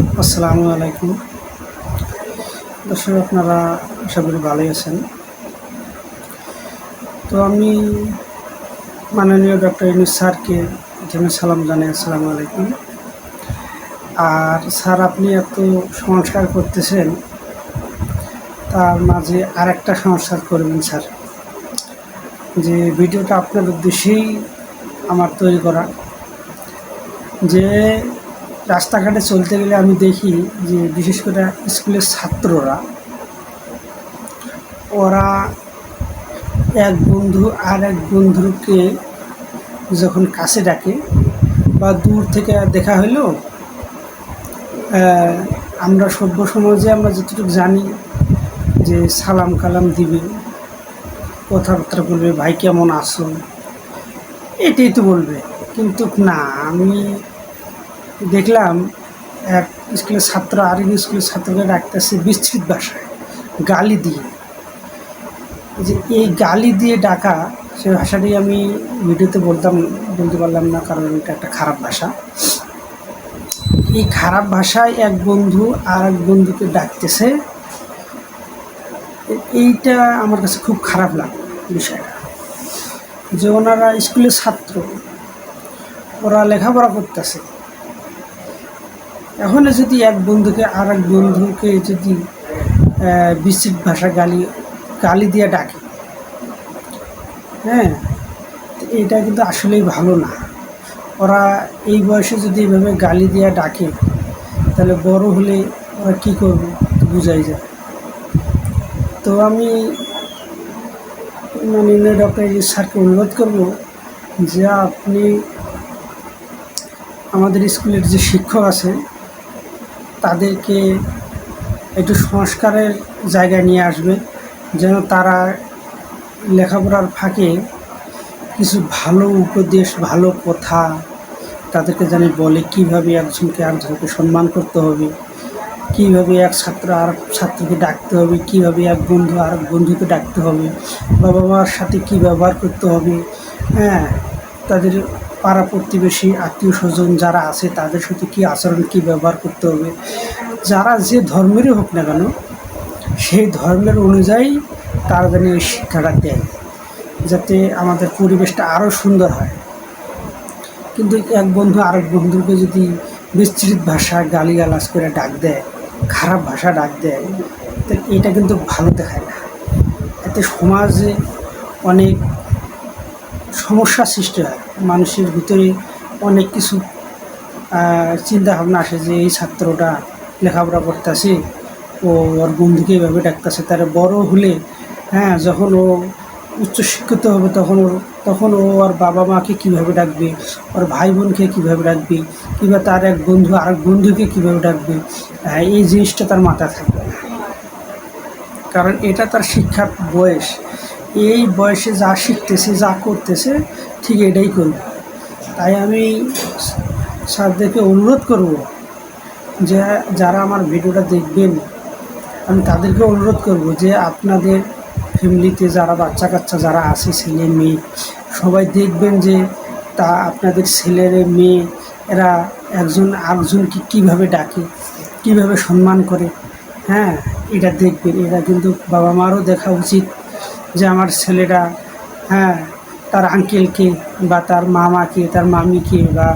আসসালামু আলাইকুম। দর্শক, আপনারা আশা করি ভালোই আছেন। তো আমি মাননীয় ডক্টর ইনুস স্যারকে প্রথমে সালাম জানাই, আসসালামু আলাইকুম। আর স্যার, আপনি এত সংস্কার করতেছেন, তার মাঝে আরেকটা সংস্কার করবেন, স্যার। যে ভিডিওটা আপনার উদ্দেশ্যেই আমার তৈরি করা। যে রাস্তাঘাটে চলতে গেলে আমি দেখি যে বিশেষ করে স্কুলের ছাত্ররা ওরা এক বন্ধু আর এক বন্ধুকে যখন কাছে ডাকে বা দূর থেকে দেখা আহ, আমরা সভ্য সমাজে আমরা যতটুকু জানি যে সালাম কালাম দিবে কথাবার্তা বলবে ভাই কেমন আছো? এটাই তো বলবে। কিন্তু না আমি দেখলাম এক স্কুলের ছাত্র আর এক স্কুলের ছাত্রকে ডাকতেছে বিস্তৃত ভাষায়, গালি দিয়ে। যে এই গালি দিয়ে ডাকা, সে ভাষাটি আমি ভিডিওতে বলতাম, বলতে পারলাম না, কারণ এটা একটা খারাপ ভাষা। এই খারাপ ভাষায় এক বন্ধু আর এক বন্ধুকে ডাকতেছে। এইটা আমার কাছে খুব খারাপ লাগে, বিষয়টা। যে ওনারা স্কুলের ছাত্র, ওরা লেখাপড়া করতেছে। এখন যদি এক বন্ধুকে আর এক বন্ধুকে যদি বিস্তৃত ভাষা গালি গালি দিয়ে ডাকে হ্যাঁ এটা কিন্তু আসলেই ভালো না। ওরা এই বয়সে যদি এভাবে গালি দিয়ে ডাকে, তাহলে বড় হলে ওরা কী করবে বোঝাই যায়। তো আমি মাননীয় ডক্টর স্যারকে অনুরোধ করব যে আপনি আমাদের স্কুলের যে শিক্ষক আছে তাদেরকে একটু সংস্কারের জায়গায় নিয়ে আসবে, যেন তারা লেখাপড়ার ফাঁকে কিছু ভালো উপদেশ, ভালো কথা তাদেরকে জানি বলে, কীভাবে একজনকে একজনকে সম্মান করতে হবে, কীভাবে এক ছাত্র আর ছাত্রকে ডাকতে হবে, কীভাবে এক বন্ধু আর বন্ধুকে ডাকতে হবে বাবা মার সাথে কী ব্যবহার করতে হবে হ্যাঁ তাদের পাড়া প্রতিবেশী, আত্মীয় স্বজন যারা আছে, তাদের সাথে কী আচরণ, কী ব্যবহার করতে হবে? যারা যে ধর্মেরই হোক না কেন, সেই ধর্মের অনুযায়ী তারা যেন এই শিক্ষাটা দেয়, যাতে আমাদের পরিবেশটা আরও সুন্দর হয়। কিন্তু এক বন্ধু, আরেক বন্ধুকে যদি বিস্তৃত ভাষা গালিগালাজ করে ডাক দেয়, খারাপ ভাষা ডাক দেয় তো এটা কিন্তু ভালো দেখায় না। এতে সমাজে অনেক সমস্যা সৃষ্টি হয়। মানুষের ভিতরে অনেক কিছু চিন্তা ভাবনা আসে যে এই ছাত্রটা লেখাপড়া করতেছে ও ওর বন্ধুকে এভাবে ডাকতেছে। তার বড় হলে হ্যাঁ যখন ও উচ্চশিক্ষিত হবে তখন ওর তখন ও ওর বাবা মাকে কীভাবে ডাকবে ওর ভাই বোনকে কীভাবে ডাকবে কিংবা তার এক বন্ধু আরেক বন্ধুকে কীভাবে ডাকবে হ্যাঁ, এই জিনিসটা তার মাথায় থাকবে কারণ এটা তার শিক্ষার বয়স। এই বয়সে যা শিখতেছে, যা করতেছে, ঠিক এটাই করবে। তাই আমি স্যারদেরকে অনুরোধ করব যে যারা আমার ভিডিওটা দেখবেন, আমি তাদেরকে অনুরোধ করব যে আপনাদের ফ্যামিলিতে যারা বাচ্চা কাচ্চা যারা আছে, ছেলে, মেয়ে, সবাই দেখবেন যে তা আপনাদের ছেলের মেয়ে, এরা একজন আরেকজনকে কীভাবে ডাকে, কীভাবে সম্মান করে হ্যাঁ এটা দেখবেন। এটা কিন্তু বাবা মারও দেখা উচিত। যে আমার ছেলেরা হ্যাঁ তার আঙ্কেলকে বা তার মামাকে তার মামিকে বা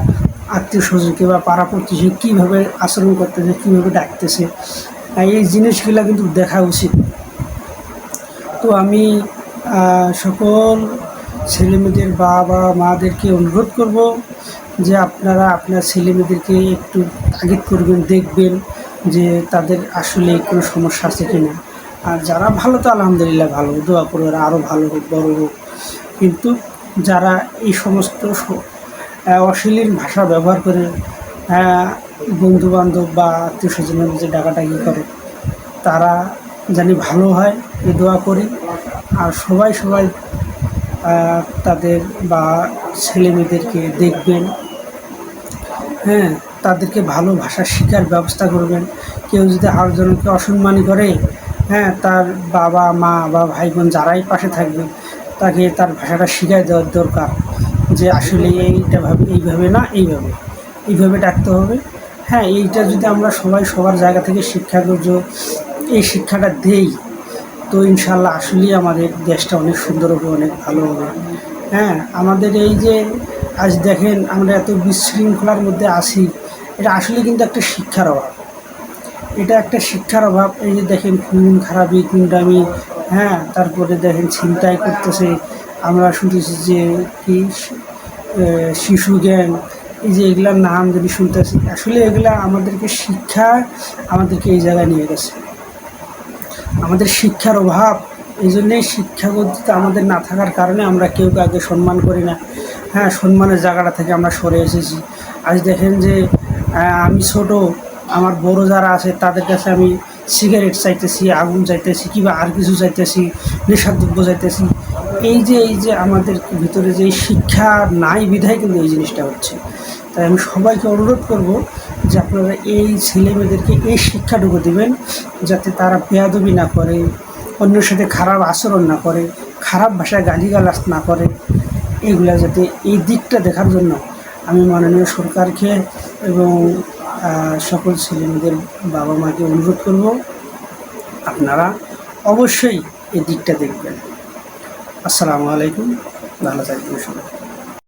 আত্মীয় স্বজনকে বা পাড়া প্রতিবেশী কীভাবে আচরণ করতেছে, কীভাবে ডাকতেছে এই জিনিসগুলো কিন্তু দেখা উচিত। তো আমি সকল ছেলেমেয়েদের বাবা মাদেরকে অনুরোধ করব যে আপনারা আপনার ছেলেমেয়েদেরকে একটু তাগিদ করবেন, দেখবেন যে তাদের আসলে কোনো সমস্যা আছে কি না আর যারা ভালো তো আলহামদুলিল্লাহ ভালো, দোয়া করে ওরা আরও ভালো হোক, বড় হোক। কিন্তু যারা এই সমস্ত অশ্লীল ভাষা ব্যবহার করে বন্ধু বান্ধব বা আত্মীয় স্বজনের যে ডাকাডাকি করে, তারা জানি ভালো হয়, এ দোয়া করি। আর সবাই সবাই তাদের বা ছেলে মেয়েদেরকে দেখবেন। হ্যাঁ তাদেরকে ভালো ভাষা শেখার ব্যবস্থা করবেন। কেউ যদি আরেকজনকে অসম্মানী করে হ্যাঁ তার বাবা, মা বা ভাই বোন যারাই পাশে থাকবে, তাকে তার ভাষাটা শিখাই দেওয়ার দরকার যে আসলে এইটা ভাবে, এইভাবে না, এইভাবে। এইভাবে ডাকতে হবে। হ্যাঁ এইটা যদি আমরা সবাই সবার জায়গা থেকে শিক্ষা করছ এই শিক্ষাটা দেই, তো ইনশাল্লাহ আসলেই আমাদের দেশটা অনেক সুন্দর হবে, অনেক ভালো হবে। হ্যাঁ আমাদের এই যে আজ দেখেন আমরা এত বিশৃঙ্খলার মধ্যে আসি এটা আসলে কিন্তু একটা শিক্ষার অভাব। এটা একটা শিক্ষার অভাব। এই যে দেখেন খুন, খারাপি গুন্ডামি হ্যাঁ তারপরে দেখেন ছিনতাই করতেছে। আমরা শুনতেছি যে কি শিশু জ্ঞান এই যে এগুলার নাম যদি শুনতেছি, আসলে এগুলা আমাদেরকে শিক্ষা আমাদেরকে এই জায়গায় নিয়ে গেছে। আমাদের শিক্ষার অভাব, এই জন্যেই শিক্ষাগতিতে আমাদের না থাকার কারণে আমরা কেউ কাউকে সম্মান করি না। হ্যাঁ সম্মানের জায়গাটা থেকে আমরা সরে এসেছি। আজ দেখেন যে আমি ছোট আমার বড় যারা আছে, তাদের কাছে আমি সিগারেট চাইতেছি, আগুন চাইতেছি, কিংবা আর কিছু চাইতেছি নেশার দ্রব্য চাইতেছি। এই যে এই যে আমাদের ভিতরে যে শিক্ষা নাই বিধায় কিন্তু এই জিনিসটা হচ্ছে। তাই আমি সবাইকে অনুরোধ করব যে আপনারা এই ছেলে মেয়েদেরকে এই শিক্ষাটুকু দিবেন, যাতে তারা পেয়াদবি না করে, অন্যের সাথে খারাপ আচরণ না করে, খারাপ ভাষায় গালিগালাজ না করে, এগুলা যাতে এই দিকটা দেখার জন্য আমি মাননীয় সরকারকে এবং সকল ছেলেমেয়েদের বাবা মাকে অনুরোধ করব, আপনারা অবশ্যই এই দিকটা দেখবেন। আসসালামু আলাইকুম, ভালো থাকবেন সবাই।